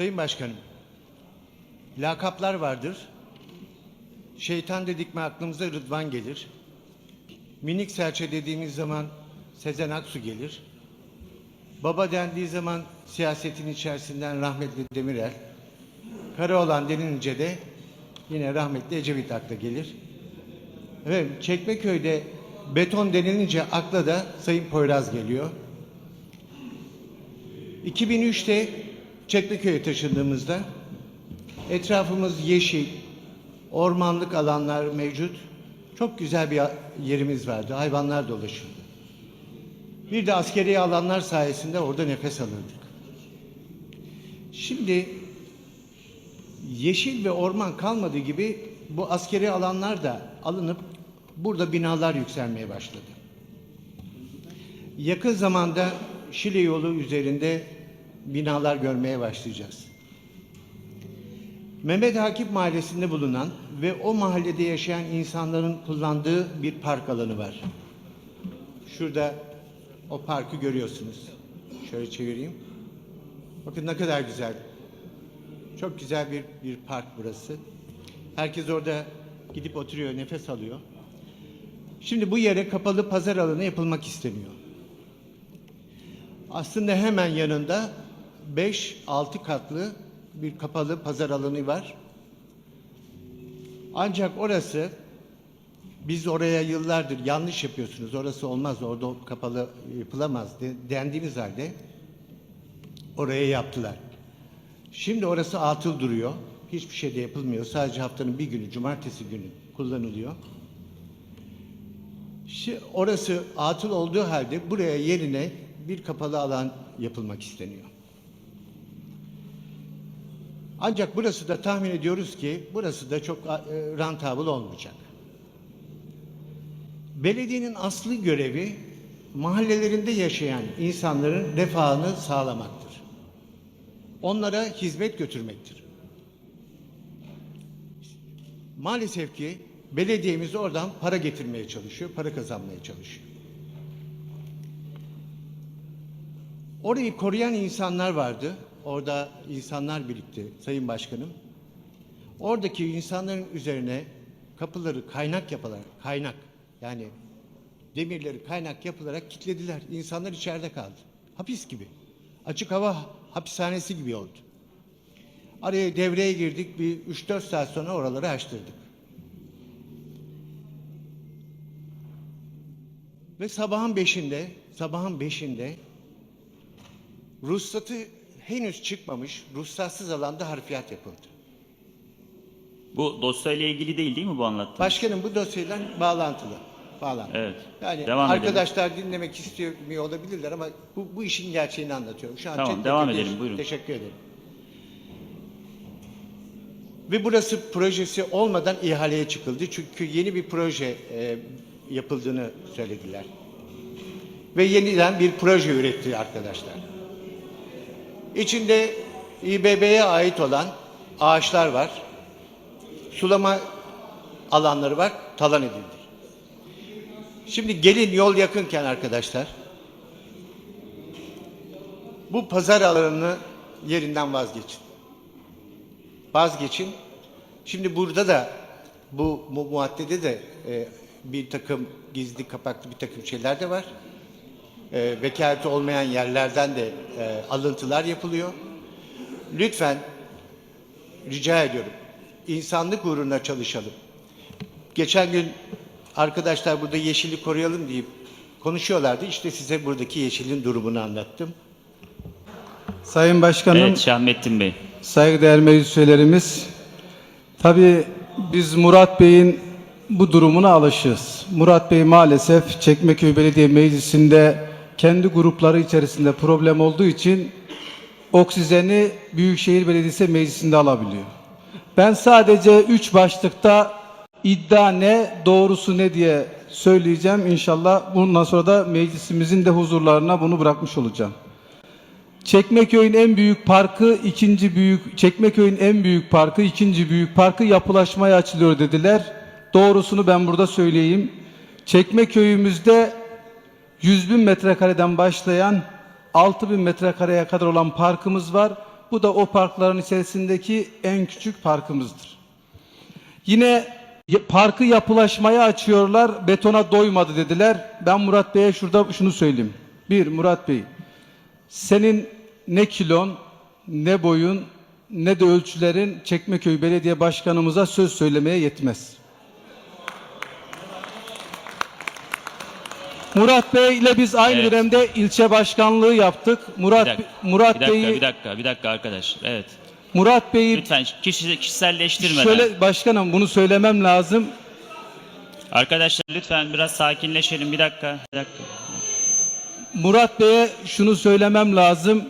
Sayın Başkanım, lakaplar vardır. Şeytan dedik mi aklımıza Rıdvan gelir. Minik serçe dediğimiz zaman Sezen Aksu gelir. Baba dendiği zaman siyasetin içerisinden rahmetli Demirel. Karaoğlan denilince de yine rahmetli Ecevit akla gelir. Evet, Çekmeköy'de beton denilince akla da Sayın Poyraz geliyor. 2003'te Çekmeköy'e taşındığımızda etrafımız yeşil, ormanlık alanlar mevcut. Çok güzel bir yerimiz vardı. Hayvanlar dolaşıyordu. Bir de askeri alanlar sayesinde orada nefes alırdık. Şimdi yeşil ve orman kalmadığı gibi bu askeri alanlar da alınıp burada binalar yükselmeye başladı. Yakın zamanda Şile yolu üzerinde binalar görmeye başlayacağız. Mehmet Akif Mahallesi'nde bulunan ve o mahallede yaşayan insanların kullandığı bir park alanı var. Şurada o parkı görüyorsunuz. Şöyle çevireyim. Bakın ne kadar güzel. Çok güzel bir, bir park burası. Herkes orada gidip oturuyor, nefes alıyor. Şimdi bu yere kapalı pazar alanı yapılmak isteniyor. Aslında hemen yanında 5-6 katlı bir kapalı pazar alanı var. Ancak orası biz oraya yıllardır yanlış yapıyorsunuz. Orası olmaz. Orada kapalı yapılamaz de- dendiğimiz halde oraya yaptılar. Şimdi orası atıl duruyor. Hiçbir şey de yapılmıyor. Sadece haftanın bir günü, cumartesi günü kullanılıyor. Şi- Orası atıl olduğu halde buraya yerine bir kapalı alan yapılmak isteniyor. Ancak burası da tahmin ediyoruz ki burası da çok e, rentable olmayacak. Belediyenin aslı görevi mahallelerinde yaşayan insanların refahını sağlamaktır. Onlara hizmet götürmektir. Maalesef ki belediyemiz oradan para getirmeye çalışıyor, para kazanmaya çalışıyor. Orayı koruyan insanlar vardı. Orada insanlar birlikte Sayın Başkanım. Oradaki insanların üzerine kapıları kaynak yapılarak, kaynak yani demirleri kaynak yapılarak kilitlediler. İnsanlar içeride kaldı. Hapis gibi. Açık hava hapishanesi gibi oldu. Araya devreye girdik. Bir 3-4 saat sonra oraları açtırdık. Ve sabahın beşinde, sabahın beşinde ruhsatı henüz çıkmamış, ruhsatsız alanda harfiyat yapıldı. Bu dosyayla ilgili değil değil mi bu anlattığınız? Başkanım bu dosyayla bağlantılı. Bağlantılı. Evet. Yani Devam edelim. arkadaşlar dinlemek istemiyor olabilirler ama bu, bu işin gerçeğini anlatıyorum. Şu an Tamam, devam teşekkür- edelim, buyurun. Teşekkür ederim. Ve burası projesi olmadan ihaleye çıkıldı. Çünkü yeni bir proje e, yapıldığını söylediler. Ve yeniden bir proje üretti arkadaşlar. İçinde İBB'ye ait olan ağaçlar var. Sulama alanları var. Talan edildi. Şimdi gelin yol yakınken arkadaşlar bu pazar alanını yerinden vazgeçin. Vazgeçin. Şimdi burada da bu, bu muaddede de e, bir takım gizli kapaklı bir takım şeyler de var. E, vekaleti olmayan yerlerden de e, alıntılar yapılıyor. Lütfen rica ediyorum. insanlık uğruna çalışalım. Geçen gün arkadaşlar burada yeşili koruyalım deyip konuşuyorlardı. İşte size buradaki yeşilin durumunu anlattım. Sayın Başkanım, Evet Şahmettin Bey. saygıdeğer meclis üyelerimiz, tabii biz Murat Bey'in bu durumuna alışığız. Murat Bey maalesef Çekmeköy Belediye Meclisi'nde kendi grupları içerisinde problem olduğu için oksijeni Büyükşehir Belediyesi Meclisi'nde alabiliyor. Ben sadece üç başlıkta iddia ne, doğrusu ne diye söyleyeceğim. İnşallah bundan sonra da meclisimizin de huzurlarına bunu bırakmış olacağım. Çekmeköy'ün en büyük parkı, ikinci büyük Çekmeköy'ün en büyük parkı, ikinci büyük parkı yapılaşmaya açılıyor dediler. Doğrusunu ben burada söyleyeyim. Çekmeköy'ümüzde 100 bin metrekareden başlayan 6 bin metrekareye kadar olan parkımız var. Bu da o parkların içerisindeki en küçük parkımızdır. Yine parkı yapılaşmaya açıyorlar, betona doymadı dediler. Ben Murat Bey'e şurada şunu söyleyeyim. Bir, Murat Bey, senin ne kilon, ne boyun, ne de ölçülerin Çekmeköy Belediye Başkanımıza söz söylemeye yetmez. Murat Bey ile biz aynı Evet. dönemde ilçe başkanlığı yaptık. Murat Bir dakika, Murat bir dakika, Bey'i bir dakika, bir dakika arkadaş. Evet. Murat Bey'i Lütfen kişi, kişiselleştirmeden. şöyle başkanım bunu söylemem lazım. Arkadaşlar lütfen biraz sakinleşelim. Bir dakika, bir dakika. Murat Bey'e şunu söylemem lazım.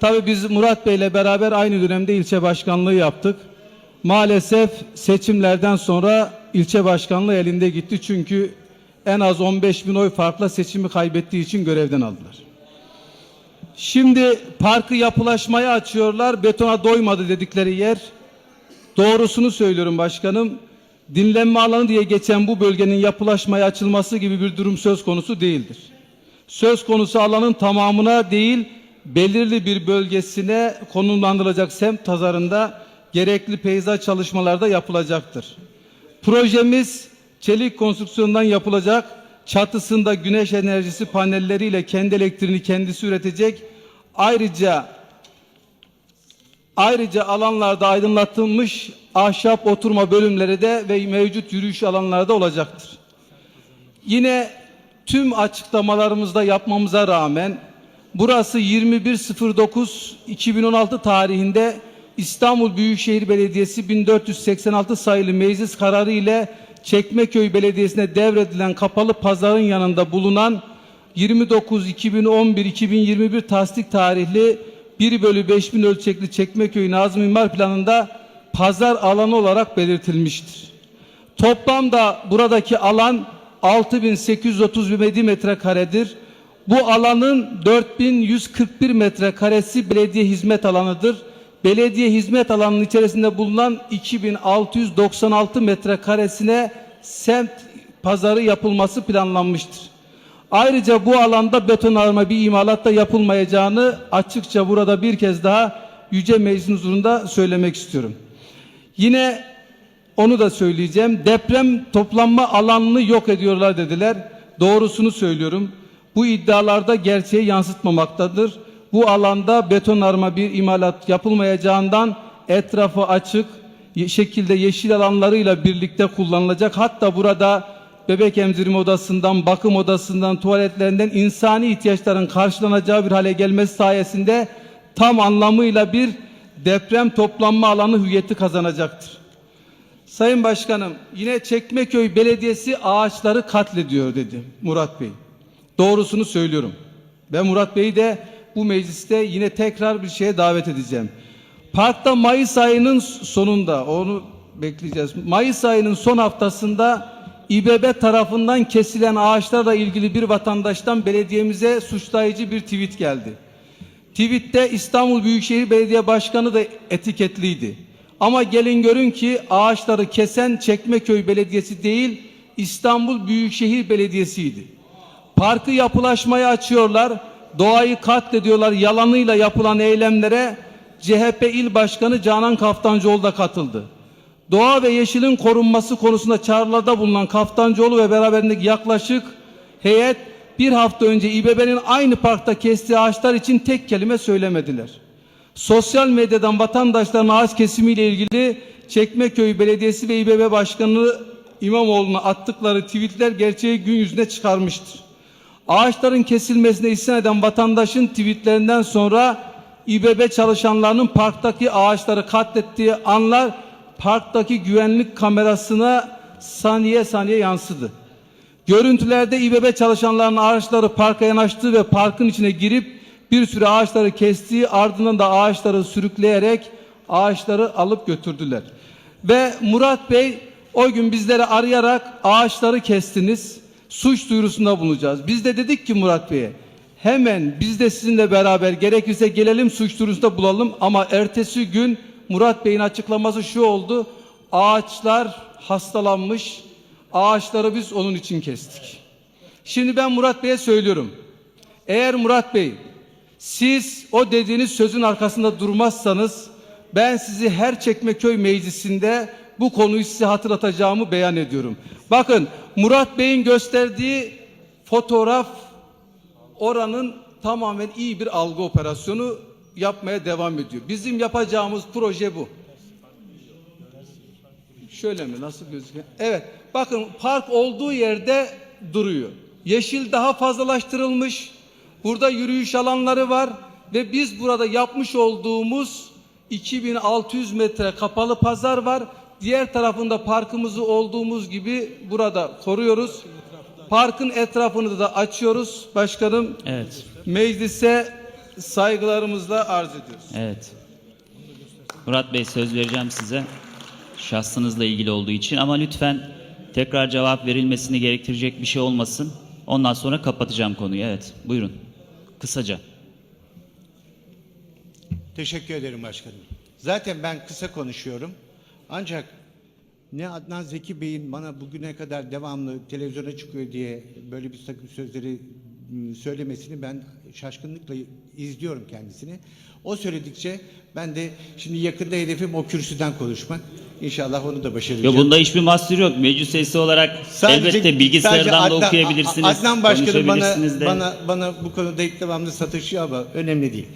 Tabii biz Murat Bey'le beraber aynı dönemde ilçe başkanlığı yaptık. Maalesef seçimlerden sonra ilçe başkanlığı elinde gitti. Çünkü en az 15 bin oy farkla seçimi kaybettiği için görevden aldılar. Şimdi parkı yapılaşmaya açıyorlar. Betona doymadı dedikleri yer. Doğrusunu söylüyorum başkanım. Dinlenme alanı diye geçen bu bölgenin yapılaşmaya açılması gibi bir durum söz konusu değildir söz konusu alanın tamamına değil belirli bir bölgesine konumlandırılacak semt pazarında gerekli peyzaj çalışmaları da yapılacaktır. Projemiz çelik konstrüksiyondan yapılacak. Çatısında güneş enerjisi panelleriyle kendi elektriğini kendisi üretecek. Ayrıca Ayrıca alanlarda aydınlatılmış ahşap oturma bölümleri de ve mevcut yürüyüş alanları da olacaktır. Yine tüm açıklamalarımızda yapmamıza rağmen burası 21.09.2016 tarihinde İstanbul Büyükşehir Belediyesi 1486 sayılı meclis kararı ile Çekmeköy Belediyesi'ne devredilen kapalı pazarın yanında bulunan 29-2011-2021 tasdik tarihli 1 bölü 5000 ölçekli Çekmeköy Nazım İmar Planı'nda pazar alanı olarak belirtilmiştir. Toplamda buradaki alan 6837 metrekaredir. Bu alanın 4141 metrekaresi belediye hizmet alanıdır. Belediye hizmet alanının içerisinde bulunan 2696 metrekaresine semt pazarı yapılması planlanmıştır. Ayrıca bu alanda betonarme bir imalat da yapılmayacağını açıkça burada bir kez daha Yüce Meclisin huzurunda söylemek istiyorum. Yine onu da söyleyeceğim. Deprem toplanma alanını yok ediyorlar dediler. Doğrusunu söylüyorum. Bu iddialarda gerçeği yansıtmamaktadır. Bu alanda betonarme bir imalat yapılmayacağından etrafı açık şekilde yeşil alanlarıyla birlikte kullanılacak. Hatta burada bebek emzirme odasından, bakım odasından, tuvaletlerinden insani ihtiyaçların karşılanacağı bir hale gelmesi sayesinde tam anlamıyla bir deprem toplanma alanı hüviyeti kazanacaktır. Sayın Başkanım yine Çekmeköy Belediyesi ağaçları katlediyor dedi Murat Bey. Doğrusunu söylüyorum. Ben Murat Bey'i de bu mecliste yine tekrar bir şeye davet edeceğim. Parkta Mayıs ayının sonunda onu bekleyeceğiz. Mayıs ayının son haftasında İBB tarafından kesilen ağaçlarla ilgili bir vatandaştan belediyemize suçlayıcı bir tweet geldi. Tweette İstanbul Büyükşehir Belediye Başkanı da etiketliydi. Ama gelin görün ki ağaçları kesen Çekmeköy Belediyesi değil İstanbul Büyükşehir Belediyesi'ydi. Parkı yapılaşmaya açıyorlar, doğayı katlediyorlar yalanıyla yapılan eylemlere CHP İl Başkanı Canan Kaftancıoğlu da katıldı. Doğa ve yeşilin korunması konusunda çağrılarda bulunan Kaftancıoğlu ve beraberindeki yaklaşık heyet bir hafta önce İBB'nin aynı parkta kestiği ağaçlar için tek kelime söylemediler. Sosyal medyadan vatandaşların ağaç kesimiyle ilgili Çekmeköy Belediyesi ve İBB Başkanı İmamoğlu'na attıkları tweetler gerçeği gün yüzüne çıkarmıştır. Ağaçların kesilmesine isyan eden vatandaşın tweetlerinden sonra İBB çalışanlarının parktaki ağaçları katlettiği anlar parktaki güvenlik kamerasına saniye saniye yansıdı. Görüntülerde İBB çalışanlarının ağaçları parka yanaştığı ve parkın içine girip bir sürü ağaçları kestiği ardından da ağaçları sürükleyerek ağaçları alıp götürdüler. Ve Murat Bey o gün bizleri arayarak ağaçları kestiniz. Suç duyurusunda bulunacağız. Biz de dedik ki Murat Bey'e hemen biz de sizinle beraber gerekirse gelelim suç duyurusunda bulalım ama ertesi gün Murat Bey'in açıklaması şu oldu. Ağaçlar hastalanmış. Ağaçları biz onun için kestik. Şimdi ben Murat Bey'e söylüyorum. Eğer Murat Bey Siz o dediğiniz sözün arkasında durmazsanız ben sizi her Çekmeköy meclisinde bu konuyu size hatırlatacağımı beyan ediyorum. Bakın Murat Bey'in gösterdiği fotoğraf oranın tamamen iyi bir algı operasyonu yapmaya devam ediyor. Bizim yapacağımız proje bu. Şöyle mi? Nasıl gözüküyor? Evet. Bakın park olduğu yerde duruyor. Yeşil daha fazlalaştırılmış. Burada yürüyüş alanları var ve biz burada yapmış olduğumuz 2600 metre kapalı pazar var. Diğer tarafında parkımızı olduğumuz gibi burada koruyoruz. Parkın etrafını da açıyoruz başkanım. Evet. Meclise saygılarımızla arz ediyoruz. Evet. Murat Bey söz vereceğim size. Şahsınızla ilgili olduğu için ama lütfen tekrar cevap verilmesini gerektirecek bir şey olmasın. Ondan sonra kapatacağım konuyu. Evet. Buyurun. Kısaca. Teşekkür ederim başkanım. Zaten ben kısa konuşuyorum. Ancak ne Adnan Zeki Bey'in bana bugüne kadar devamlı televizyona çıkıyor diye böyle bir takım sözleri m, söylemesini ben şaşkınlıkla izliyorum kendisini. O söyledikçe ben de şimdi yakında hedefim o kürsüden konuşmak. İnşallah onu da başaracağım. Yo bunda hiçbir mahsur yok. Meclis üyesi olarak elbette bilgisayardan sadece da okuyabilirsiniz. Adnan Başkanım bana, de. bana, bana bu konuda hep devamlı satışıyor ama önemli değil.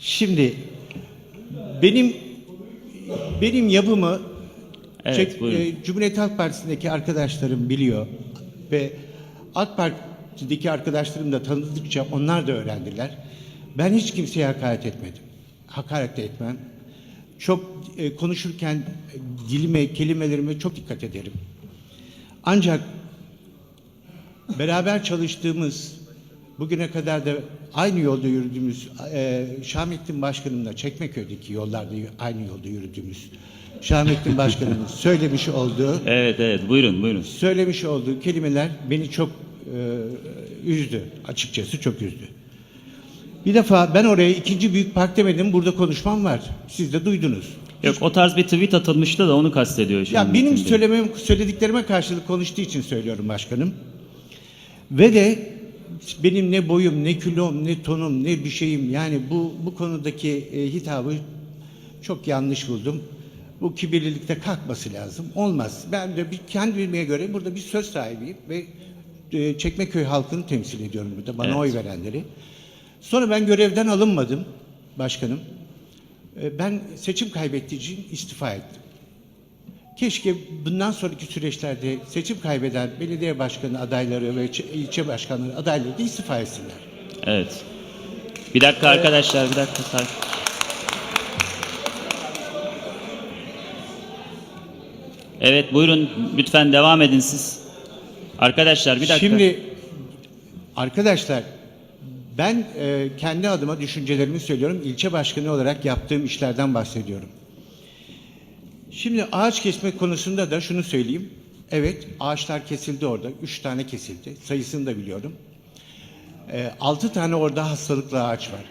Şimdi benim benim yapımı Evet, Çek- e, Cumhuriyet Halk Partisi'ndeki arkadaşlarım biliyor ve AK Parti'deki arkadaşlarım da tanıdıkça onlar da öğrendiler. Ben hiç kimseye hakaret etmedim. Hakaret de etmem. Çok e, konuşurken dilime, kelimelerime çok dikkat ederim. Ancak beraber çalıştığımız, bugüne kadar da aynı yolda yürüdüğümüz e, Şahmettin Başkanımla Çekmeköy'deki yollarda aynı yolda yürüdüğümüz Şahmettin Başkanımın söylemiş olduğu Evet evet buyurun buyurun. söylemiş olduğu kelimeler beni çok e, üzdü. Açıkçası çok üzdü. Bir defa ben oraya ikinci büyük park demedim. Burada konuşmam var. Siz de duydunuz. Yok o tarz bir tweet atılmıştı da onu kastediyor. şu Ya benim Metin Bey. söylemem, söylediklerime karşılık konuştuğu için söylüyorum başkanım. Ve de benim ne boyum, ne kilom, ne tonum, ne bir şeyim yani bu bu konudaki e, hitabı çok yanlış buldum. Bu kibirlilikte kalkması lazım. Olmaz. Ben de bir kendime göre burada bir söz sahibiyim ve e, Çekmeköy halkını temsil ediyorum burada. Bana Evet. oy verenleri. Sonra ben görevden alınmadım başkanım. E, Ben seçim kaybettiği için istifa ettim. Keşke bundan sonraki süreçlerde seçim kaybeden belediye başkanı adayları ve ilçe- ilçe başkanları adayları da istifa etsinler. Evet. Bir dakika arkadaşlar bir dakika. sakin. Evet buyurun lütfen devam edin siz. Arkadaşlar bir dakika. Şimdi arkadaşlar ben e, kendi adıma düşüncelerimi söylüyorum. İlçe başkanı olarak yaptığım işlerden bahsediyorum. Şimdi ağaç kesme konusunda da şunu söyleyeyim. Evet ağaçlar kesildi orada. Üç tane kesildi. Sayısını da biliyorum. E, altı tane orada hastalıklı ağaç var.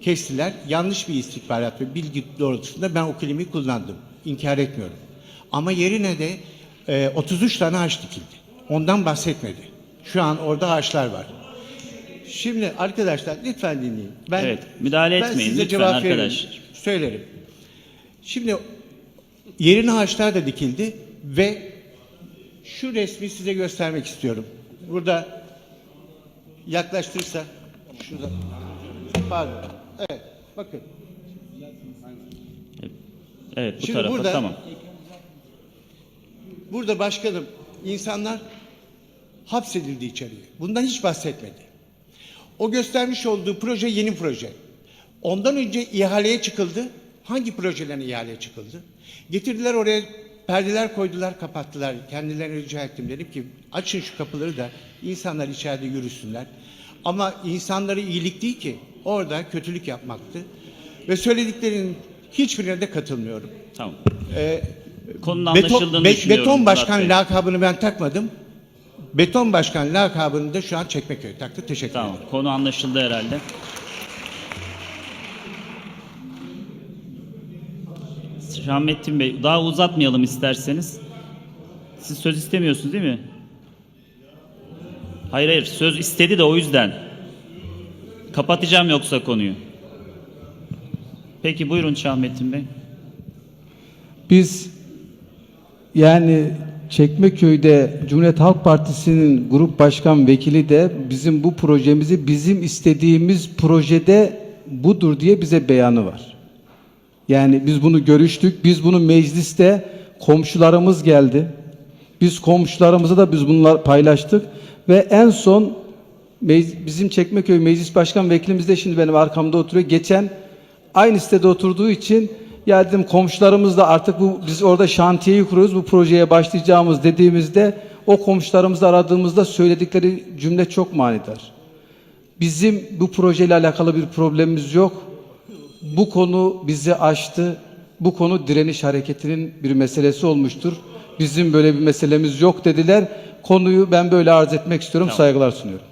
Kestiler. Yanlış bir istihbarat ve bilgi doğrultusunda ben o kelimeyi kullandım. İnkar etmiyorum. Ama yerine de e, 33 tane ağaç dikildi. Ondan bahsetmedi. Şu an orada ağaçlar var. Şimdi arkadaşlar lütfen dinleyin. Ben, Evet, müdahale ben etmeyin size lütfen cevap arkadaş. veririm. Söylerim. Şimdi yerine ağaçlar da dikildi ve şu resmi size göstermek istiyorum. Burada yaklaştırırsa şurada. Pardon. Evet. Bakın. Evet bu Şimdi tarafa burada- tamam. Burada başkanım insanlar hapsedildi içeriye. Bundan hiç bahsetmedi. O göstermiş olduğu proje yeni proje. Ondan önce ihaleye çıkıldı. Hangi projelerin ihaleye çıkıldı? Getirdiler oraya perdeler koydular, kapattılar. Kendilerine rica ettim. Dedim ki açın şu kapıları da insanlar içeride yürüsünler. Ama insanları iyilik değil ki. Orada kötülük yapmaktı. Ve söylediklerinin hiçbirine de katılmıyorum. Tamam. Ee, Konunun beton, anlaşıldığını be- düşünüyorum. beton Murat başkan Bey. lakabını ben takmadım. Beton başkan lakabını da şu an Çekmeköy taktı. Teşekkür Tamam. ederim. Konu anlaşıldı herhalde. Şahmettin Bey daha uzatmayalım isterseniz. Siz söz istemiyorsunuz değil mi? Hayır hayır söz istedi de o yüzden. Kapatacağım yoksa konuyu. Peki buyurun Şahmettin Bey. Biz yani Çekmeköy'de Cumhuriyet Halk Partisi'nin grup başkan vekili de bizim bu projemizi bizim istediğimiz projede budur diye bize beyanı var. Yani biz bunu görüştük. Biz bunu mecliste komşularımız geldi. Biz komşularımıza da biz bunlar paylaştık ve en son bizim Çekmeköy Meclis Başkan Vekilimiz de şimdi benim arkamda oturuyor. Geçen aynı sitede oturduğu için ya dedim komşularımız da artık bu biz orada şantiyeyi kuruyoruz bu projeye başlayacağımız dediğimizde o komşularımızı aradığımızda söyledikleri cümle çok manidar. Bizim bu projeyle alakalı bir problemimiz yok. Bu konu bizi aştı. Bu konu direniş hareketinin bir meselesi olmuştur. Bizim böyle bir meselemiz yok dediler. Konuyu ben böyle arz etmek istiyorum. Saygılar sunuyorum.